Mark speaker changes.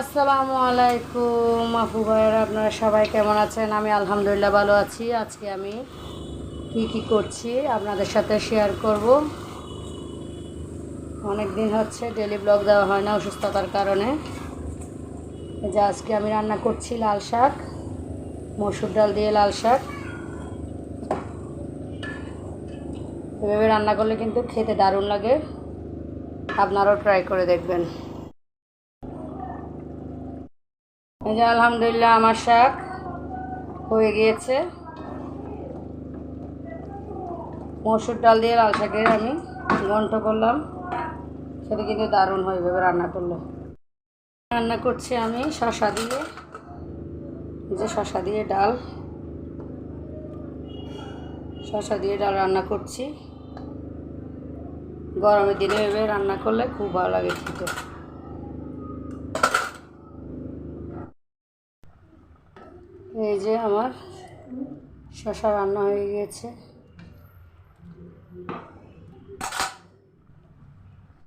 Speaker 1: আসসালামু আলাইকুম আপু ভাইয়েরা, আপনারা সবাই কেমন আছেন? আমি আলহামদুলিল্লাহ ভালো আছি। আজকে আমি কি কি করছি আপনাদের সাথে শেয়ার করব। অনেক দিন হচ্ছে ডেলি ব্লগ দেওয়া হয় না অসুস্থতার কারণে। যে আজকে আমি রান্না করছি লাল শাক, মসুর ডাল দিয়ে লাল শাক। এভাবে রান্না করলে কিন্তু খেতে দারুণ লাগে। আপনারাও ট্রাই করে দেখবেন। এই যে আলহামদুলিল্লাহ আমার শাক হয়ে গিয়েছে। মসুর ডাল দিয়ে লাল শাকের আমি ঘন্ট করলাম। সেটা কিন্তু দারুণ হয় এভাবে রান্না করলে। রান্না করছি আমি শশা দিয়ে। যে শশা দিয়ে ডাল। শশা দিয়ে ডাল রান্না করছি। গরমের দিনে এভাবে রান্না করলে খুব ভালো লাগে খেতে। এই যে আমার শশা রান্না হয়ে গিয়েছে